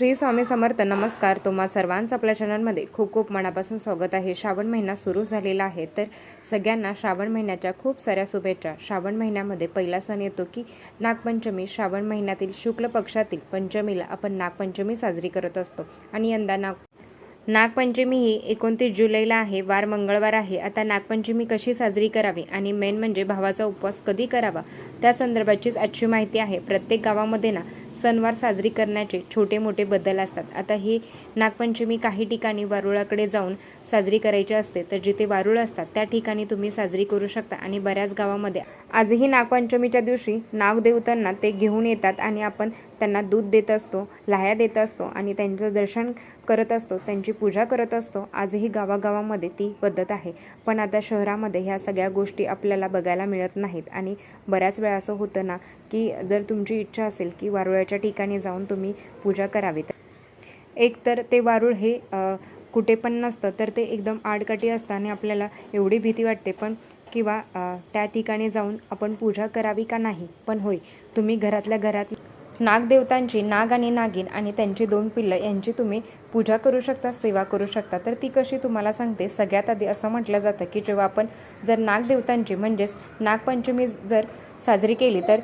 श्री स्वामी समर्थ नमस्कार. तुम्हा सर्वांचं आपल्या चॅनलमध्ये खूप खूप मनापासून स्वागत आहे. श्रावण महिना सुरू झालेला आहे तर सगळ्यांना श्रावण महिन्याच्या खूप साऱ्या शुभेच्छा. श्रावण महिन्यामध्ये पहिला सण येतो की नागपंचमी. श्रावण महिन्यातील शुक्ल पक्षातील पंचमीला आपण नागपंचमी साजरी करत असतो. आणि यंदा नाग नागपंचमी ही एकोणतीस जुलैला आहे वार मंगळवार आहे. आता नागपंचमी कशी साजरी करावी आणि मेन म्हणजे भावाचा उपवास कधी करावा त्या संदर्भाचीच आजची माहिती आहे. प्रत्येक गावामध्ये ना सणवार साजरी करण्याचे छोटे मोठे बदल असतात. आता ही नागपंचमी काही ठिकाणी वारुळाकडे जाऊन साजरी करायची असते तर जिथे वारुळ असतात त्या ठिकाणी तुम्ही साजरी करू शकता. आणि बऱ्याच गावामध्ये आजही नागपंचमीच्या दिवशी नागदेवतांना ते घेऊन येतात आणि आपण त्यांना दूध देत असतो लाह्या देत असतो आणि त्यांचं दर्शन करत असतो त्यांची पूजा करत असतो. आजही गावागावामध्ये ती पद्धत आहे. पण आता शहरामध्ये ह्या सगळ्या गोष्टी आपल्याला बघायला मिळत नाहीत. आणि बऱ्याच वेळा असं होतं ना की जर तुमची इच्छा असेल की वारुळाच्या ठिकाणी जाऊन तुम्ही पूजा करावी तर एक तर ते वारूळ हे कुठे पण नसतं तर ते एकदम आडकाठी असतं आणि आपल्याला एवढी भीती वाटते. पण किंवा त्या ठिकाणी जाऊन आपण पूजा करावी का नाही? पण होय तुम्ही घरातल्या घरात नागदेवतांची नाग आणि नागिन आणि त्यांची दोन पिल्लं यांची तुम्ही पूजा करू शकता सेवा करू शकता. तर ती कशी तुम्हाला सांगते? सगळ्यात आधी असं म्हटलं जातं की जेव्हा आपण जर नागदेवतांची म्हणजेच नागपंचमी जर साजरी केली तर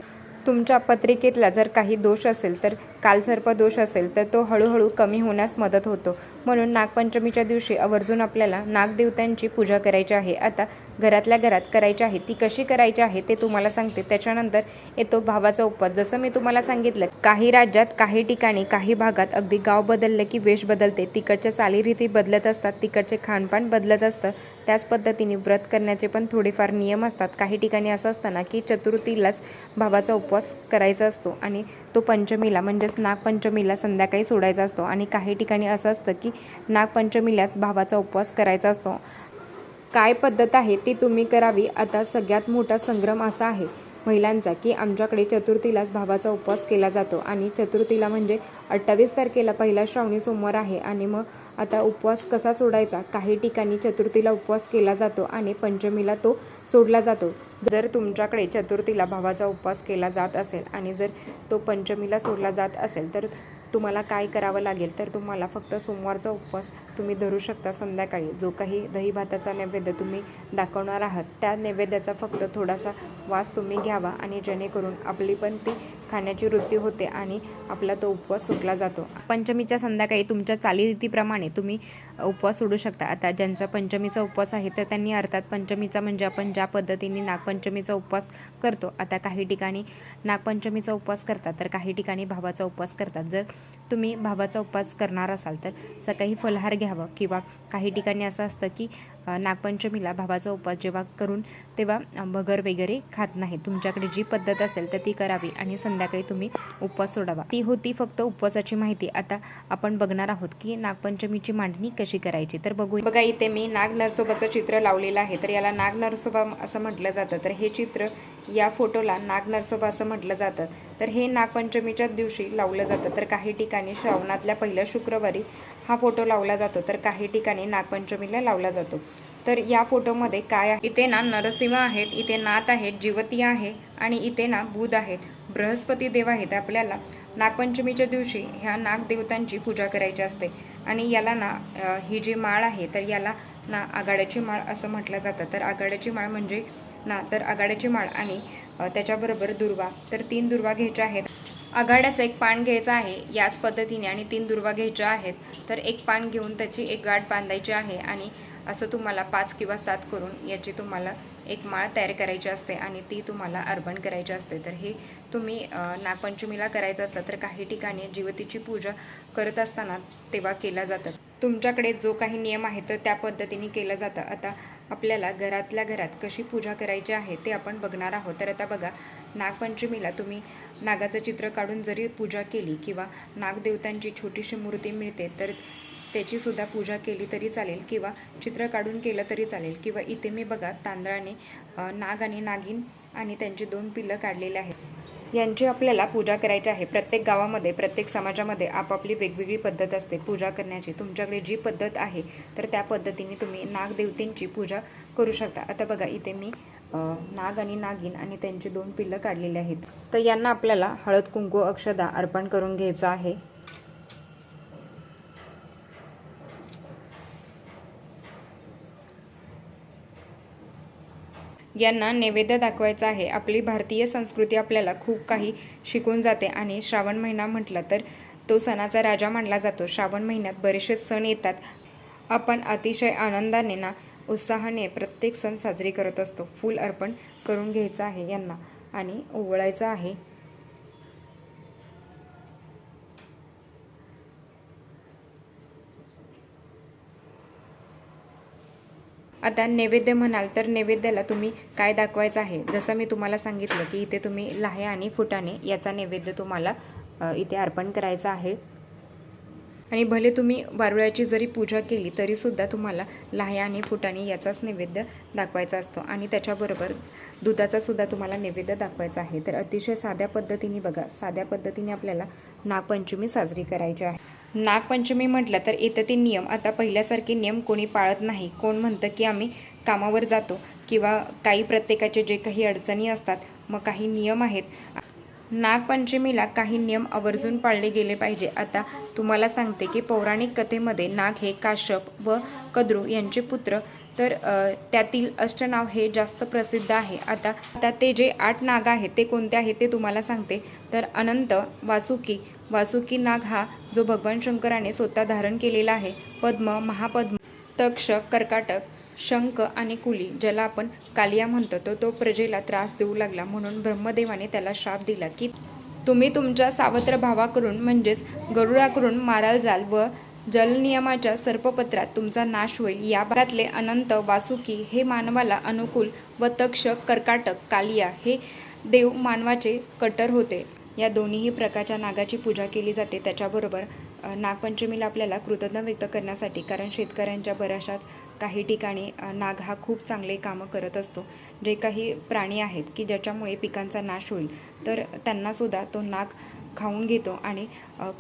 तुमच्या पत्रिकेतला जर काही दोष असेल तर कालसर्प दोष असेल तर तो हळूहळू कमी होण्यास मदत होतो. म्हणून नागपंचमीच्या दिवशी आवर्जून आपल्याला नागदेवतांची पूजा करायची आहे. आता घरातल्या घरात करायची आहे. ती कशी करायची आहे ते तुम्हाला सांगते. त्याच्यानंतर येतो भावाचा उपवास. जसं मी तुम्हाला सांगितलं काही राज्यात काही ठिकाणी काही भागात अगदी गाव बदललं की वेश बदलते. तिकडच्या चालीरीती बदलत असतात. तिकडचे खानपान बदलत असतं. त्याच पद्धतीने व्रत करण्याचे पण थोडेफार नियम असतात. काही ठिकाणी असं असतं ना की चतुर्थीलाच भावाचा उपवास करायचा असतो आणि तो पंचमीला म्हणजेच नागपंचमीला संध्याकाळी सोडायचा असतो. आणि काही ठिकाणी असं असतं की नागपंचमीलाच भावाचा उपवास करायचा असतो. काय पद्धत आहे ती तुम्ही करावी. आता सगळ्यात मोठा संग्रम असा आहे महिलांचा की आमच्याकडे चतुर्थीलाच भावाचा उपवास केला जातो. आणि चतुर्थीला म्हणजे अठ्ठावीस तारखेला पहिला श्रावणी सोमवार आहे. आणि मग आता उपवास कसा सोडायचा? काही ठिकाणी चतुर्थीला उपवास केला जातो आणि पंचमीला तो सोडला जातो. जर तुमच्याकडे चतुर्थीला भावाचा उपवास केला जात असेल आणि जर तो पंचमीला सोडला जात असेल तर तुम्हाला काय करावं लागेल? तर तुम्हाला फक्त सोमवारचा उपवास तुम्ही धरू शकता संध्याकाळी. जो काही दही भाताचा नैवेद्य तुम्ही दाखवणार आहात त्या नैवेद्याचा फक्त थोडासा वास तुम्ही घ्यावा आणि जेणेकरून आपली पण ती खाण्याची वृत्ती होते आणि आपला तो उपवास सुटला जातो. पंचमीच्या संध्याकाळी तुमच्या चालीरीतीप्रमाणे तुम्ही उपवास सोडू शकता. आता ज्यांचा पंचमीचा उपवास आहे तर त्यांनी अर्थात पंचमीचा म्हणजे आपण ज्या पद्धतीने नागपंचमीचा उपवास करतो आता काही ठिकाणी नागपंचमीचा उपवास करतात तर काही ठिकाणी भावाचा उपवास करतात. जर तुम्ही भावाचा उपवास करणार असाल तर सकाळी फलहार घ्यावं किंवा काही ठिकाणी असं असतं की नागपंचमीला भावाचा उपवास जेव्हा करून तेव्हा भगर वगैरे खात नाही. तुमच्याकडे जी पद्धत असेल तर ती करावी आणि संध्याकाळी तुम्ही उपवास सोडावा. ती होती फक्त उपवासाची माहिती. आता आपण बघणार आहोत की नागपंचमीची मांडणी कशी करायची. तर बघू बघा इथे मी नाग नरसोबाचं चित्र लावलेलं आहे. तर याला नाग नरसोबा असं म्हटलं जातं. तर हे चित्र या फोटोला नाग नरसोबा असं म्हटलं जातं. तर हे नागपंचमीच्याच दिवशी लावलं जातं. तर काही ठिकाणी श्रावणातल्या पहिल्या शुक्रवारी हा फोटो लावला जातो. तर काही ठिकाणी नागपंचमीला लावला जातो. तर या फोटोमध्ये काय आहे? इथे ना नरसिंह आहेत इथे नाथ आहेत जिवती आहे आणि इथे ना बुध आहेत. बृहस्पती देव आहेत. आपल्याला नागपंचमीच्या दिवशी ह्या नागदेवतांची पूजा करायची असते. आणि याला ना ही जी माळ आहे तर याला ना आघाड्याची माळ असं म्हटलं जातं. तर आघाड्याची माळ म्हणजे तर आघाड्याची माळ आणि त्याच्याबरोबर दुर्वा. तर तीन दुर्वा घ्यायच्या आहेत. आघाड्याचं एक पान घ्यायचं आहे याच पद्धतीने आणि तीन दुर्वा घ्यायच्या आहेत. तर एक पान घेऊन त्याची एक गाठ बांधायची आहे आणि असं तुम्हाला पाच किंवा सात करून याची तुम्हाला एक माळ तयार करायची असते आणि ती तुम्हाला अर्पण करायची असते. तर हे तुम्ही नागपंचमीला करायचं असतं तर काही ठिकाणी जीवतीची पूजा करत असताना तेव्हा केला जातं तुमच्याकडे जो काही नियम आहे तर त्या पद्धतीने केलं जातं. आता आपल्याला घरातल्या घरात कशी पूजा करायची आहे ते आपण बघणार आहोत. तर आता बघा नागपंचमीला तुम्ही नागाचं चित्र काढून जरी पूजा केली किंवा नागदेवतांची छोटीशी मूर्ती मिळते तर त्याचीसुद्धा पूजा केली तरी चालेल किंवा चित्र काढून केलं तरी चालेल. किंवा इथे मी बघा तांदळाने नाग आणि नागिन आणि त्यांची दोन पिल्लं काढलेली आहेत. यांची आपल्याला पूजा करायची आहे. प्रत्येक गावामध्ये प्रत्येक समाजामध्ये आपापली वेगवेगळी पद्धत असते. पूजा करण्याची तुमच्याकडे जी पद्धत आहे तर त्या पद्धतीने तुम्ही नागदेवतेंची पूजा करू शकता. आता बघा इथे मी नाग आणि नागिन आणि त्यांची दोन पिल्लं काढलेली आहेत. तर यांना आपल्याला हळद कुंकू अक्षदा अर्पण करून घ्यायचं आहे. यांना नैवेद्य दाखवायचा आहे. आपली भारतीय संस्कृती आपल्याला खूप काही शिकून जाते आणि श्रावण महिना म्हटला तर तो सणाचा राजा मानला जातो. श्रावण महिन्यात बरेचसे सण येतात. आपण अतिशय आनंदाने ना उत्साहाने प्रत्येक सण साजरी करत असतो. फूल अर्पण करून घ्यायचं आहे यांना आणि ओवळायचं आहे. आता नैवेद्य म्हणाल तर नैवेद्याला तुम्ही काय दाखवायचं आहे? जसं मी तुम्हाला सांगितलं की इथे तुम्ही लाह्या आणि फुटाणे याचा नैवेद्य तुम्हाला इथे अर्पण करायचा आहे. आणि भले तुम्ही वारुळ्याची जरी पूजा केली तरीसुद्धा तुम्हाला लाह्या आणि फुटाणे याचाच नैवेद्य दाखवायचा असतो. आणि त्याच्याबरोबर दुधाचासुद्धा तुम्हाला नैवेद्य दाखवायचा आहे. तर अतिशय साध्या पद्धतीने बघा साध्या पद्धतीने आपल्याला नागपंचमी साजरी करायची आहे. नागपंचमी म्हटलं तर येतं ते नियम. आता पहिल्यासारखे नियम कोणी पाळत नाही. कोण म्हणतं की आम्ही कामावर जातो किंवा काही प्रत्येकाचे जे काही अडचणी असतात मग काही नियम आहेत. नागपंचमीला काही नियम आवर्जून पाळले गेले पाहिजे. आता तुम्हाला सांगते की पौराणिक कथेमध्ये नाग हे काश्यप व कद्रू यांचे पुत्र. तर त्यातील अष्टनाव हे जास्त प्रसिद्ध आहे. आता आता ते जे आठ नाग आहेत ते कोणते आहेत ते तुम्हाला सांगते. तर अनंत वासुकी वासुकी नाग हा जो भगवान शंकराने स्वतः धारण केलेला आहे पद्म महापद्म तक्ष कर्काटक शंख आणि कुली ज्याला आपण कालिया म्हणतो तो तो प्रजेला त्रास देऊ लागला म्हणून ब्रह्मदेवाने त्याला श्राप दिला की तुम्ही तुमच्या सावत्र भावाकडून म्हणजेच गरुडाकडून माराल जाल व जलनियमाच्या सर्पपत्रात तुमचा नाश होईल. या भागातले अनंत वासुकी हे मानवाला अनुकूल व तक्ष कर्काटक कालिया हे देव मानवाचे कटर होते. या दोन्हीही प्रकारच्या नागाची पूजा केली जाते. त्याच्याबरोबर नागपंचमीला आपल्याला कृतज्ञ व्यक्त करण्यासाठी कारण शेतकऱ्यांच्या बऱ्याचशाच काही ठिकाणी नाग हा खूप चांगले कामं करत असतो. जे काही प्राणी आहेत की ज्याच्यामुळे पिकांचा नाश होईल तर त्यांनासुद्धा तो नाग खाऊन घेतो. आणि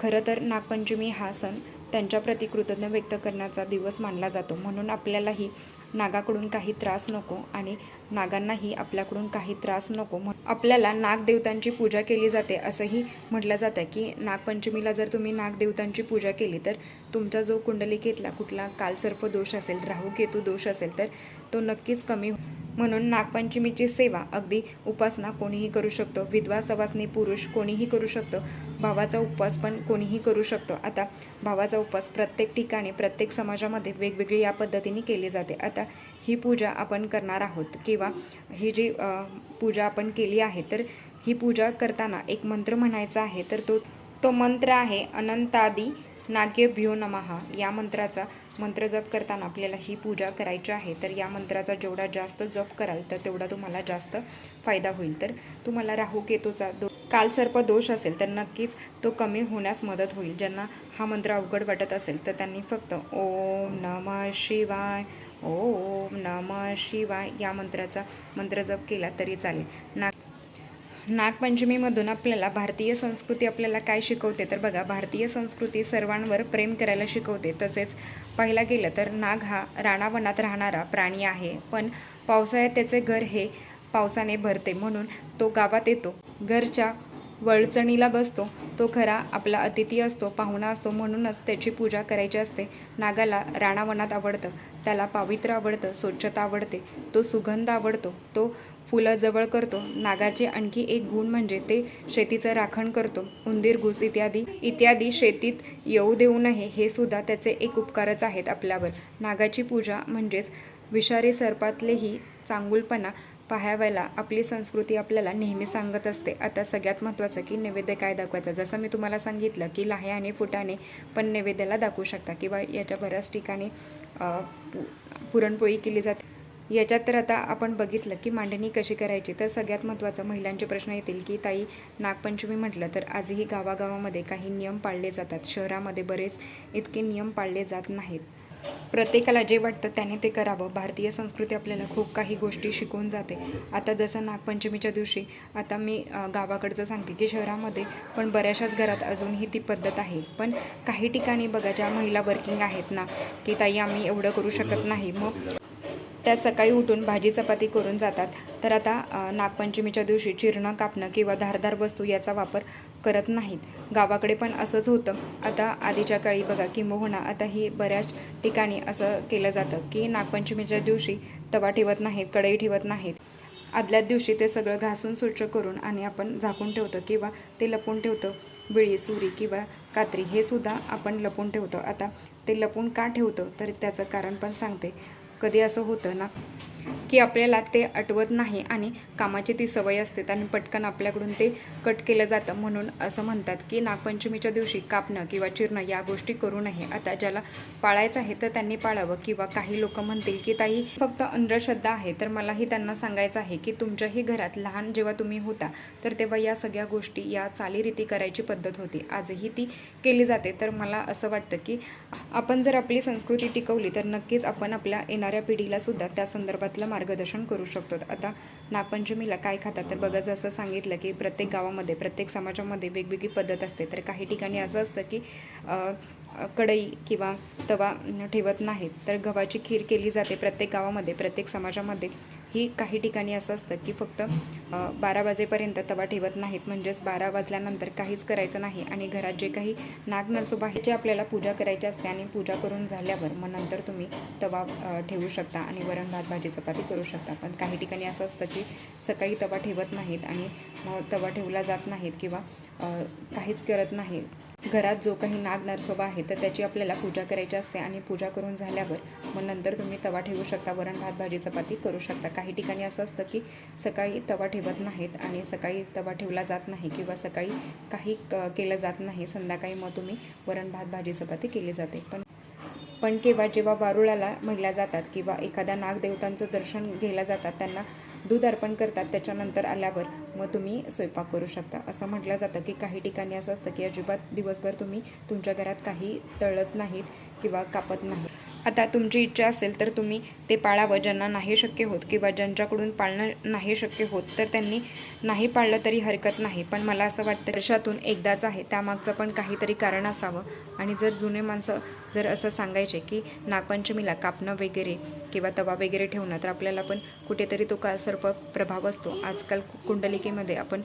खरं तर नागपंचमी हा सण त्यांच्याप्रती कृतज्ञ व्यक्त करण्याचा दिवस मानला जातो. म्हणून आपल्यालाही नागाकडून काही त्रास नको आणि नागांनाही आपल्याकडून काही त्रास नको आपल्याला नागदेवतांची पूजा केली जाते असंही म्हटलं जातं की नागपंचमीला जर तुम्ही नागदेवतांची पूजा केली तर तुमचा जो कुंडलिकेतला कुठला कालसर्प दोष असेल राहू केतू दोष असेल तर तो नक्कीच कमी हो म्हणून नागपंचमीची सेवा अगदी उपासना कोणीही करू शकतो. विधवा सवासनी पुरुष कोणीही करू शकतो. भावाचा उपवास पण कोणीही करू शकतो. आता भावाचा उपवास प्रत्येक ठिकाणी प्रत्येक समाजामध्ये वेगवेगळी या पद्धतीने केली जाते. आता ही पूजा आपण करणार आहोत किंवा ही जी पूजा आपण केली आहे तर ही पूजा करताना एक मंत्र म्हणायचा आहे तर तो तो मंत्र आहे अनंतादी नाग्यभ्यो नमहा या मंत्राचा मंत्र जप करताना आपल्याला ही पूजा करायची आहे. तर या मंत्राचा जेवढा जास्त जप कराल तर तेवढा तुम्हाला जास्त फायदा होईल. तर तुम्हाला राहू केतूचा दो कालसर्प दोष असेल तर नक्कीच तो कमी होण्यास मदत होईल. ज्यांना हा मंत्र अवघड वाटत असेल तर त्यांनी फक्त ओम नम शिवाय ओम नम शिवाय या मंत्राचा मंत्र जप केला तरी चालेल. ना नागपंचमीमधून आपल्याला भारतीय संस्कृती आपल्याला काय शिकवते तर बघा भारतीय संस्कृती सर्वांवर प्रेम करायला शिकवते. तसेच पाहायला गेलं तर नाग हा राणावनात राहणारा प्राणी आहे. पण पावसाळ्यात त्याचे घर हे पावसाने भरते. म्हणून तो गावात येतो. घरच्या वळचणीला बसतो. तो खरा आपला अतिथी असतो पाहुणा असतो. म्हणूनच त्याची पूजा करायची असते. नागाला राणावनात आवडतं. त्याला पावित्र्य आवडतं स्वच्छता आवडते. तो सुगंध आवडतो. तो फुलं जवळ करतो. नागाचे आणखी एक गुण म्हणजे ते शेतीचं राखण करतो. उंदीर घुस इत्यादी इत्यादी शेतीत येऊ देऊ नये हे सुद्धा त्याचे एक उपकारच आहेत आपल्यावर. नागाची पूजा म्हणजेच विषारी सर्पातलेही चांगुलपणा पाहावयाला आपली संस्कृती आपल्याला नेहमी सांगत असते. आता सगळ्यात महत्त्वाचं की नैवेद्य काय दाखवायचं? जसं मी तुम्हाला सांगितलं की लाह्या आणि फुटाणे पण नैवेद्याला दाखवू शकता किंवा याच्या बऱ्याच ठिकाणी पु पुरणपोळी केली जाते. याच्यात तर आता आपण बघितलं की मांडणी कशी करायची? तर सगळ्यात महत्त्वाचं महिलांचे प्रश्न येतील की ताई नागपंचमी म्हटलं तर आजही गावागावामध्ये काही नियम पाळले जातात. शहरामध्ये बरेच इतके नियम पाळले जात नाहीत. प्रत्येकाला जे वाटतं त्याने ते करावं. भारतीय संस्कृती आपल्याला खूप काही गोष्टी शिकवून जाते. आता जसं नागपंचमीच्या दिवशी आता मी गावाकडचं सांगते की शहरामध्ये पण बऱ्याचशाच घरात अजूनही ती पद्धत आहे. पण काही ठिकाणी बघा ज्या महिला वर्किंग आहेत ना की ताई आम्ही एवढं करू शकत नाही. मग त्या सकाळी उठून भाजी चपाती करून जातात. तर आता नागपंचमीच्या दिवशी चिरणं कापणं किंवा धारदार वस्तू याचा वापर करत नाहीत. गावाकडे पण असंच होतं. आता आधीच्या काळी बघा किंबहुना आता ही बऱ्याच ठिकाणी असं केलं जातं की नागपंचमीच्या दिवशी तवा ठेवत नाहीत कढई ठेवत नाहीत. आदल्याच दिवशी ते सगळं घासून स्वच्छ करून आणि आपण झाकून ठेवतो किंवा ते लपून ठेवतो. विळी सुरी किंवा कात्री हे सुद्धा आपण लपून ठेवतो. आता ते लपून का ठेवतो? तर त्याचं कारण पण सांगते. कधी असं होतं ना की आपल्याला ते आठवत नाही आणि कामाची ती सवय असते आणि पटकन आपल्याकडून ते कट केलं जातं. म्हणून असं म्हणतात की नागपंचमीच्या दिवशी कापणं किंवा चिरणं या गोष्टी करू नये. आता ज्याला पाळायचं आहे तर त्यांनी पाळावं. किंवा काही लोक म्हणतील की ताई फक्त अंधश्रद्धा आहे. तर मलाही त्यांना सांगायचं आहे की तुमच्याही घरात लहान जेव्हा तुम्ही होता तर तेव्हा या सगळ्या गोष्टी या चालीरीती करायची पद्धत होती. आजही ती केली जाते. तर मला असं वाटतं की आपण जर आपली संस्कृती टिकवली तर नक्कीच आपण आपल्या येणाऱ्या पिढीला सुद्धा त्या संदर्भातलं मार्गदर्शन करू शकतो. आता नागपंचमीला काय खातात? तर बघा जसं सांगितलं की प्रत्येक गावामध्ये प्रत्येक समाजामध्ये वेगवेगळी पद्धत असते. तर काही ठिकाणी असं असतं की कढई किंवा तवा ठेवत नाहीत. तर गव्हाची खीर केली जाते प्रत्येक गावामध्ये प्रत्येक समाजामध्ये. ही काही ठिकाणी असं असतं की फक्त बारा वाजेपर्यंत तवा ठेवत नाहीत. म्हणजेच बारा वाजल्यानंतर काहीच करायचं नाही आणि घरात जे काही नाग नरसोबा आहे जे आपल्याला पूजा करायची असते आणि पूजा करून झाल्यावर मग नंतर तुम्ही तवा ठेवू शकता आणि वरण भात भाजी चपाती करू शकता. पण काही ठिकाणी असं असतं की सकाळी तवा ठेवत नाहीत आणि तवा ठेवला जात नाहीत किंवा काहीच करत नाही घरात जो काही नाग नरसोबा आहे तर त्याची आपल्याला पूजा करायची असते आणि पूजा करून झाल्यावर मग नंतर तुम्ही तवा ठेवू शकता वरण भात भाजी चपाती करू शकता. काही ठिकाणी असं असतं की सकाळी तवा ठेवत नाहीत आणि सकाळी तवा ठेवला जात नाही किंवा सकाळी काही क- केलं जात नाही. संध्याकाळी मग तुम्ही वरण भात भाजी चपाती केली जाते. पण पण केव्हा जेव्हा वारुळाला महिला जातात किंवा एखाद्या नागदेवतांचं दर्शन घ्यायला जातात त्यांना दूध अर्पण करतात त्याच्यानंतर आल्यावर मग तुम्ही स्वयंपाक करू शकता. असं म्हटलं जातं की काही ठिकाणी असं असतं की अजिबात दिवसभर तुम्ही तुमच्या घरात काही तळत नाहीत किंवा कापत नाहीत. आता तुमची इच्छा असेल तर तुम्ही ते पाळावं. ज्यांना नाही शक्य होत किंवा ज्यांच्याकडून पाळणं नाही शक्य होत तर त्यांनी नाही पाळलं तरी हरकत नाही. पण मला असं वाटतं वर्षातून एकदाच आहे. त्यामागचं पण काहीतरी कारण असावं. आणि जर जुने माणसं जर असं सांगायचे की नागपंचमीला कापणं वगैरे किंवा तवा वगैरे ठेवणं तर आपल्याला पण कुठेतरी तो का सर्प प्रभाव असतो. आजकाल कुंडलिकेमध्ये आपण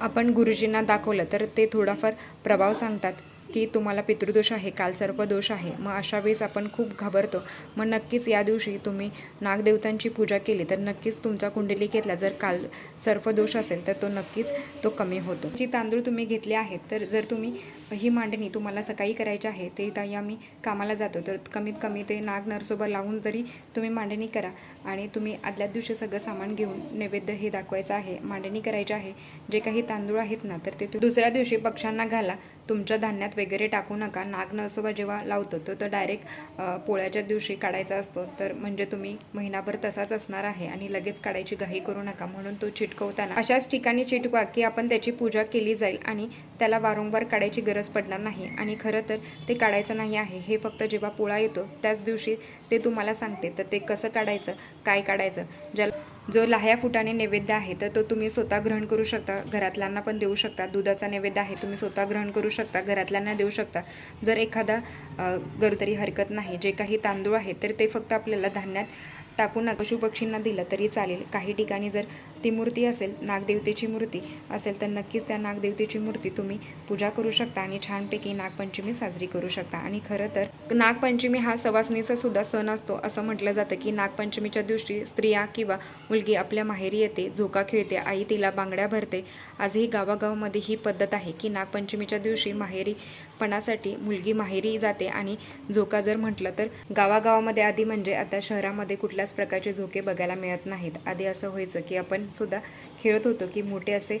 आपण गुरुजींना दाखवलं तर ते थोडाफार प्रभाव सांगतात. की तुम्हाला पितृदोष आहे काल सर्पदोष आहे मग अशा वेळेस आपण खूप घाबरतो. मग नक्कीच या दिवशी तुम्ही नागदेवतांची पूजा केली तर नक्कीच तुमचा कुंडलिकेतला जर काल सर्पदोष असेल तर तो नक्कीच तो कमी होतो. जी तांदूळ तुम्ही घेतले आहेत तर जर तुम्ही ही मांडणी तुम्हाला सकाळी करायची आहे ते ताई आम्ही कामाला जातो तर कमीत कमी ते नाग नरसोबा लावून तरी तुम्ही मांडणी करा आणि तुम्ही आदल्याच दिवशी सगळं सामान घेऊन नैवेद्य हे दाखवायचं आहे मांडणी करायची आहे जे काही तांदूळ आहेत ना तर ते दुसऱ्या दिवशी पक्ष्यांना घाला तुमच्या धान्यात वगैरे टाकू नका. नाग नसोबा जेव्हा लावतो तो तो डायरेक्ट पोळ्याच्या दिवशी काढायचा असतो. तर म्हणजे तुम्ही महिनाभर तसाच असणार आहे आणि लगेच काढायची घाई करू नका म्हणून तो चिटकवताना. अशाच ठिकाणी चिटकवा की आपण त्याची पूजा केली जाईल आणि त्याला वारंवार काढायची गरज पडणार नाही. आणि खरं तर ते काढायचं नाही आहे. हे फक्त जेव्हा पोळा येतो त्याच दिवशी ते तुम्हाला सांगते. तर ते कसं काढायचं काय काढायचं ज्याला जो लाह्या फुटाने नैवेद्य आहे तर तो तुम्ही स्वतः ग्रहण करू शकता. घरातल्यांना पण देऊ शकता. दुधाचा नैवेद्य आहे तुम्ही स्वतः ग्रहण करू शकता. घरातल्यांना देऊ शकता. जर एखादा अ, तरी हरकत नाही जे काही तांदूळ आहे तर ते फक्त आपल्याला धान्यात टाकून पशुपक्षींना दिलं तरी चालेल. काही ठिकाणी जर ती मूर्ती असेल नागदेवतेची मूर्ती असेल तर नक्कीच त्या नागदेवतेची मूर्ती तुम्ही पूजा करू शकता आणि छानपैकी नागपंचमी साजरी करू शकता. आणि खरं तर नागपंचमी हा सवासणीचा सुद्धा सण असतो असं म्हटलं जातं की नागपंचमीच्या दिवशी स्त्रिया किंवा मुलगी आपल्या माहेरी येते झोका खेळते आई तिला बांगड्या भरते. आजही गावागावामध्ये ही पद्धत आहे की नागपंचमीच्या दिवशी माहेरीपणासाठी मुलगी माहेरी जाते आणि झोका जर म्हटलं तर गावागावामध्ये आधी म्हणजे आता शहरामध्ये कुठल्याच प्रकारचे झोके बघायला मिळत नाहीत. आधी असं व्हायचं की आपण सुद्धा खेळत होतो की मोठे असे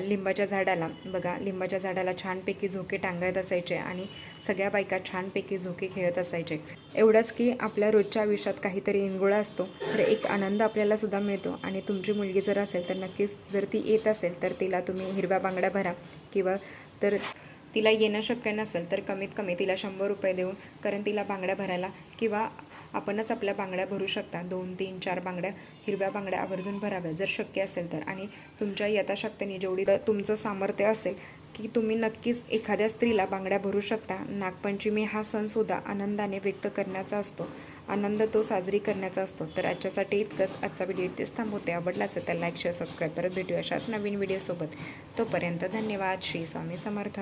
लिंबाच्या झाडाला. बघा लिंबाच्या झाडाला छानपैकी झोके टांगत असायचे आणि सगळ्या बायका छानपैकी झोके खेळत असायचे. एवढंच की आपल्या रोजच्या आयुष्यात काहीतरी इंगोळा असतो. तर एक आनंद आपल्याला सुद्धा मिळतो आणि तुमची मुलगी जर असेल तर नक्कीच जर ती येत असेल तर तिला तुम्ही हिरव्या बांगड्या भरा किंवा तर तिला येणं शक्य नसेल तर कमीत कमी तिला शंभर रुपये देऊन कारण तिला बांगड्या भरायला किंवा आपणच आपल्या बांगड्या भरू शकता. दोन तीन चार बांगड्या हिरव्या बांगड्या आवर्जून भराव्या जर शक्य असेल तर. आणि तुमच्या यथाशक्तीने जेवढी तुमचं सामर्थ्य असेल की तुम्ही नक्कीच एखाद्या स्त्रीला बांगड्या भरू शकता. नागपंचमी हा सणसुद्धा आनंदाने व्यक्त करण्याचा असतो. आनंद तो साजरी करण्याचा असतो. तर आजच्यासाठी इतकंच. आजचा व्हिडिओ इथेच थांबवते. आवडला असेल तर लाईक शेअर सबस्क्राईब परत भेटूया अशाच नवीन व्हिडिओसोबत. तोपर्यंत धन्यवाद. श्री स्वामी समर्थ.